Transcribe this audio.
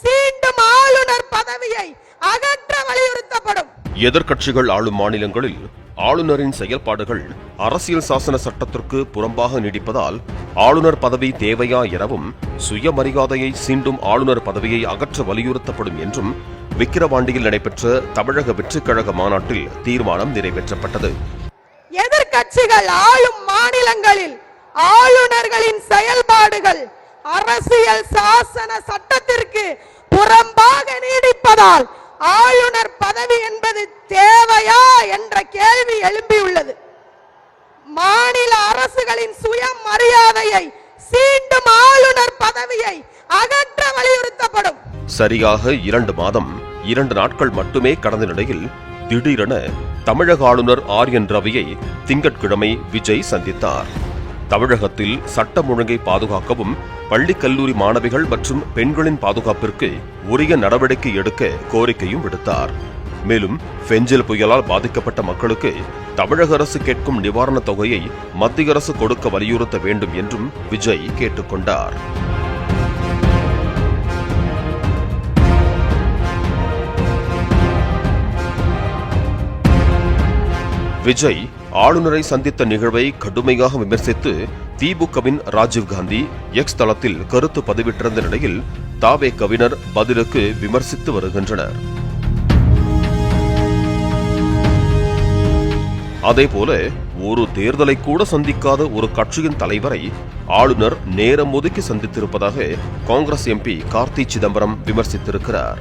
சீண்டும் ஆளுநர் பதவியை அகற்ற வலியுறுத்தப்படும். எதிர்க்கட்சிகள் ஆளும் மாநிலங்களில் ஆளுநரின் செயல்பாடுகள் அரசியல் சாசன சட்டத்திற்கு புறம்பாக நீடிப்பதால் ஆளுநர் பதவி தேவையா எனவும் சுயமரியாதையை சீண்டும் ஆளுநர் பதவியை அகற்ற வலியுறுத்தப்படும் என்றும் விக்கிரவாண்டியில் நடைபெற்ற தமிழக வெற்றிக் கழக மாநாட்டில் தீர்மானம் நிறைவேற்றப்பட்டது. எதிர்க்கட்சிகள் ஆளும் மாநிலங்களில் ஆளுநர்களின் செயல்பாடுகள் அரசியல் சாசன சட்டத்திற்கு புறம்பாக நீடிப்பதால் ஆளுநர் பதவி என்பது தேவையா என்ற கேள்வி எழும்பியுள்ளது. மாநில அரசுகளின் சுயமரியாதையை சீண்டும் ஆளுநர் பதவியை அகற்ற வலியுறுத்தப்படும். சரியாக இரண்டு மாதம் இரண்டு நாட்கள் மட்டுமே கடந்த நிலையில் திடீரென தமிழக ஆளுநர் ஆர் என் ரவியை திங்கட்கிழமை விஜய் சந்தித்தார். தமிழகத்தில் சட்டம் ஒழுங்கை பாதுகாக்கவும் பள்ளி கல்லூரி மாணவிகள் மற்றும் பெண்களின் பாதுகாப்பிற்கு உரிய நடவடிக்கை எடுக்க கோரிக்கையும் விடுத்தார். மேலும் பெஞ்சல் புயலால் பாதிக்கப்பட்ட மக்களுக்கு தமிழக அரசு கேட்கும் நிவாரணத் தொகையை மத்திய அரசு கொடுக்க வலியுறுத்த வேண்டும் என்றும் விஜய் கேட்டுக்கொண்டார் விஜய் ஆளுநரை சந்தித்த நிகழ்வை கடுமையாக விமர்சித்து திமுகவின் ராஜீவ்காந்தி எக்ஸ் தளத்தில் கருத்து பதிவிட்டிருந்த நிலையில் தாவே கவினர் பதிலுக்கு விமர்சித்து வருகின்றனர். அதேபோல ஒரு தேர்தலை கூட சந்திக்காத ஒரு கட்சியின் தலைவரை ஆளுநர் நேரம் ஒதுக்கி சந்தித்திருப்பதாக காங்கிரஸ் எம்பி கார்த்தி சிதம்பரம் விமர்சித்திருக்கிறார்.